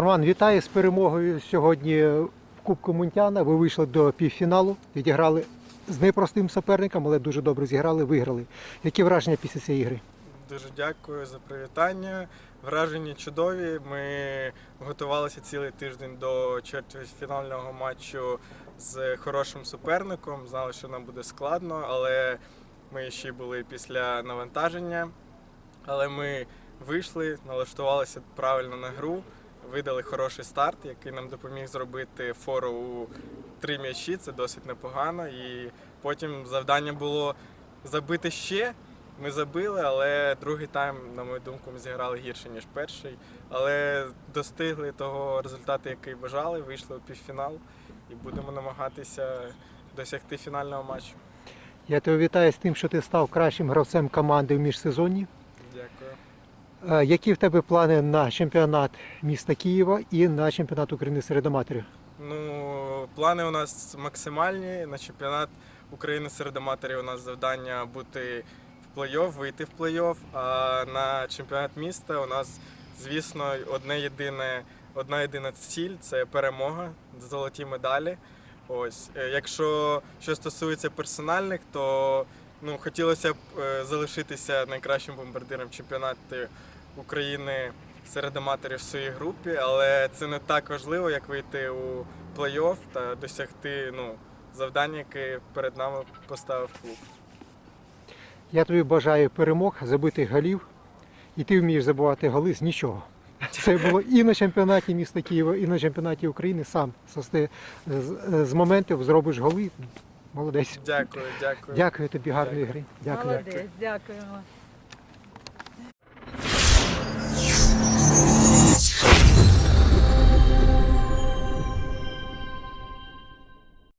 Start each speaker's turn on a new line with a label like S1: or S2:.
S1: Роман, вітаю з перемогою сьогодні в Кубку Мунтяна. Ви вийшли до півфіналу, відіграли з непростим суперником, але дуже добре зіграли, виграли. Які враження після цієї гри?
S2: Дуже дякую за привітання. Враження чудові. Ми готувалися цілий тиждень до чвертьфінального матчу з хорошим суперником. Знали, що нам буде складно, але ми ще були після навантаження. Але ми вийшли, налаштувалися правильно на гру, видали хороший старт, який нам допоміг зробити фору у три м'ячі. Це досить непогано. І потім завдання було забити ще. Ми забили, але другий тайм, на мою думку, ми зіграли гірше, ніж перший. Але достигли того результату, який бажали, вийшли у півфінал і будемо намагатися досягти фінального матчу.
S1: Я тебе вітаю з тим, що ти став кращим гравцем команди в міжсезонні.
S2: Дякую.
S1: Е, Які в тебе плани на чемпіонат міста Києва і на чемпіонат України серед аматорів?
S2: Ну, плани у нас максимальні. На чемпіонат України серед аматорів у нас завдання бути в плей-офф, вийти в плей-офф. А на чемпіонат міста у нас, звісно, одне єдине, одна єдина ціль це перемога, золоті медалі. Ось, Е, якщо що стосується персональних, то ну, хотілося б е, залишитися найкращим бомбардиром чемпіонату України серед аматорів в своїй групі, але це не так важливо, як вийти у плей-офф та досягти ну, завдання, яке перед нами поставив клуб.
S1: Я тобі бажаю перемог, забитих голів, і ти вмієш забувати голи з нічого. Це було і на чемпіонаті міста Києва, і на чемпіонаті України сам сости з, з моментів зробиш голи. Молодець.
S2: Дякую, дякую.
S1: Дякую тобі, гарної
S2: Дякую.
S1: гри. Дякую.
S3: Молодець, дякуємо.